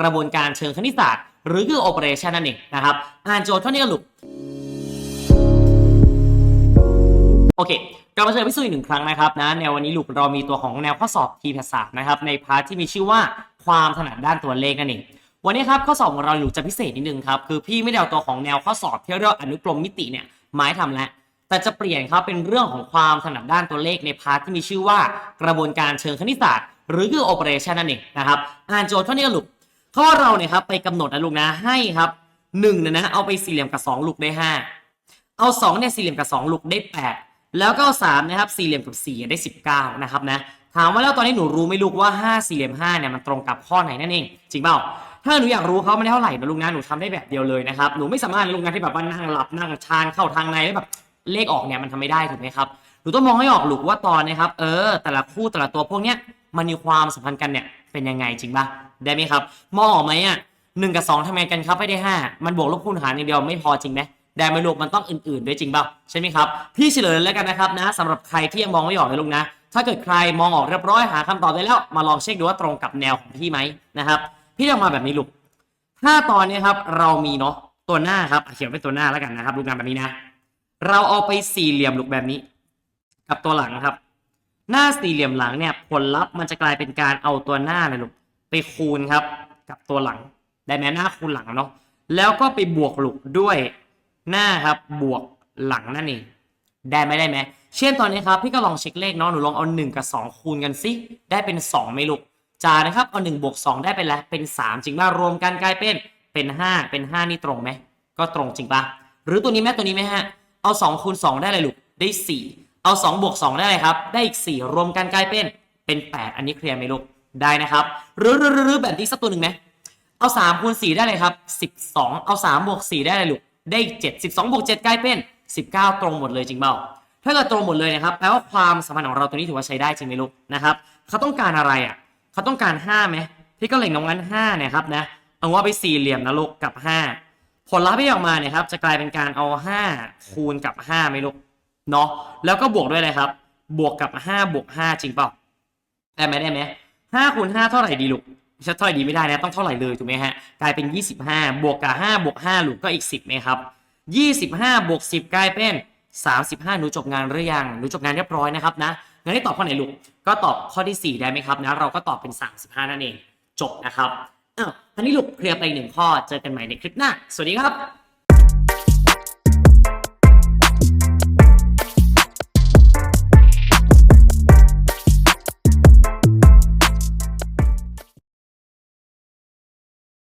กระบวนการเชิงคณิตศาสตร์ หรือคือ operation นั่นเองนะครับ อ่านโจทย์เท่านี้ก็ลูกโอเคกลับมาเจอพิสูจน์อีกหนึ่งครั้งนะครับนะในวันนี้ลูกเรามีตัวของแนวข้อสอบทีภาษานะครับในพาร์ทที่มีชื่อว่าความถนัดด้านตัวเลขนั่นเองวันนี้ครับข้อสอบของเราลูกจะพิเศษนิดนึงครับคือพี่ไม่ได้เอาตัวของแนวข้อสอบที่เรียกอนุกรมมิติเนี่ยมาให้ทำแล้วแต่จะเปลี่ยนครับเป็นเรื่องของความถนัดด้านตัวเลขในพาร์ทที่มีชื่อว่า กระบวนการเชิงคณิตศาสตร์ หรือคือ operation นั่นเองนะครับอ่านโจทย์เท่านี้ก็ลูก ข้อเราเนี่ยครับไปกำหนดนะลูกนะให้ครับหนึ่งเนี่ยนะเอาไปสี่เหลี่ยมกับสองลูกได้ห้าเอา2เนี่ยสี่เหลี่ยมกับ2ลูกได้8แล้วก็เอา3นะครับสี่เหลี่ยมกับ4ได้19นะครับนะถามว่าแล้วตอนนี้หนูรู้ไหมลูกว่า5สี่เหลี่ยม5เนี่ยมันตรงกับข้อไหนนั่นเองจริงเปล่าถ้าหนูอยากรู้เขาไมันได้เท่าไหร่นะลูกนะหนูทำได้แบบเดียวเลยนะครับหนูไม่สามารถลูกนะที่แบบว่านั่งหลับนั่งชานเข้าทางในแล้วแบบเลขออกเนี่ยมันทำไม่ได้ถูกไหมครับหนูต้องมองให้ออกลูกว่าตอนนะครับเออแต่ละคู่แต่ละตัวพวกเนี้ยมันมีความสัมพันธ์กันเนี่ยเป็นยังไงจริงป่ะได้ไหมครับมองออกไหมอะหนึ่งกับสองทำไงกันครับไม่ได้ห้ามันบวกลบคูณหารอย่างเดียวไม่พอจริงไหมแดนไม่ลูกมันต้องอื่นๆด้วยจริงเปล่าใช่ไหมครับ พี่เฉลยแล้วกันนะครับนะสำหรับใครที่ยังมองไม่ออกนะลุงนะ ถ้าเกิดใครมองออกเรียบร้อยหาคำตอบได้แล้ว มาลองเช็คดูว่าตรงกับแนวของพี่ไหมนะครับพี่จะมาแบบนี้ลูกถ้าตอนนี้ครับเรามีเนาะตัวหน้าครับเขียนเป็นตัวหน้าแล้วกันนะครับลูกงานแบบนี้นะ เราเอาไปสี่เหลี่ยมลูกแบบนี้ กับตัวหลังครับ หน้าสี่เหลี่ยมหลังเนี่ยผลลัพธ์มันจะกลายเป็นการเอาตัวหน้าเนี่ยลูกไปคูณครับกับตัวหลังได้ไหมหน้าคูณหลังเนาะแล้วก็ไปบวกลูกด้วยหน้าครับบวกหลังนั่นเองได้ไหมได้ไหมเช่นตอนนี้ครับพี่ก็ลองเช็คเลขเนาะหนูลองเอา 1 กับ 2 คูณกันสิได้เป็น2ไหมลูกจานะครับเอา1บวก2ได้เป็นแล้วเป็น 3 จริงป่ะรวมกันกลายเป็นเป็น 5 เป็น 5 นี่ตรงไหมก็ตรงจริงป่ะหรือตัวนี้แม่ตัวนี้ไหมฮะเอา2คูณ2ได้เลยลูกได้ 4 เอา2บวก2ได้เลยครับ ได้อีก 4 รวมกันกลายเป็น เป็น 8 อันนี้เคลียร์ไหมลูก ได้นะครับ หรือหรือหรือแบบนี้สักตัวหนึ่งไหมเอา3คูณ4ได้เลยครับ 12 เอา3บวก4ได้เลยลูก ได้อีก 7 12บวก7กลายเป็น 19 ตรงหมดเลยจริงเปล่าถ้าเกิดตรงหมดเลยนะครับ แปลว่าความสัมพันธ์ของเราตัวนี้ถือว่าใช้ได้จริงไหมลูกนะครับ เขาต้องการอะไรอะ เขาต้องการ5ไหมพี่ก็เล็งตรงนั้น5เนี่ยครับนะ เอาว่าไปสี่เหลี่ยมนะลูกกับ 5 ผลลัพธ์ที่ออกมาเนี่ยครับจะกลายเป็นการเอา 5 คูณกับ5ไหมลูก เนาะแล้วก็บวกด้วยอะไรครับ บวกกับ5บวก5จริงเปล่าได้ไหมได้ไหมห้าคูณห้าเท่าไหร่ดีลูกไม่ใช่เท่าไหร่ดีไม่ได้นะต้องเท่าไหร่เลยถูกไหมฮะกลายเป็น 25 บวกกับ5บวก5ลูกก็อีก 10ไหมครับ 25บวก10 กลายเป็น 35 หนูจบงานหรือยังหนูจบงานเรียบร้อยนะครับนะงั้นให้ตอบข้อไหนลูกก็ตอบข้อที่ 4 ได้ไหมครับนะเราก็ตอบเป็น 35 นั่นเองจบนะครับอ้าวอันนี้ลูกเคลียร์ไปหนึ่งข้อเจอกันใหม่ในคลิปหน้า สวัสดีครับ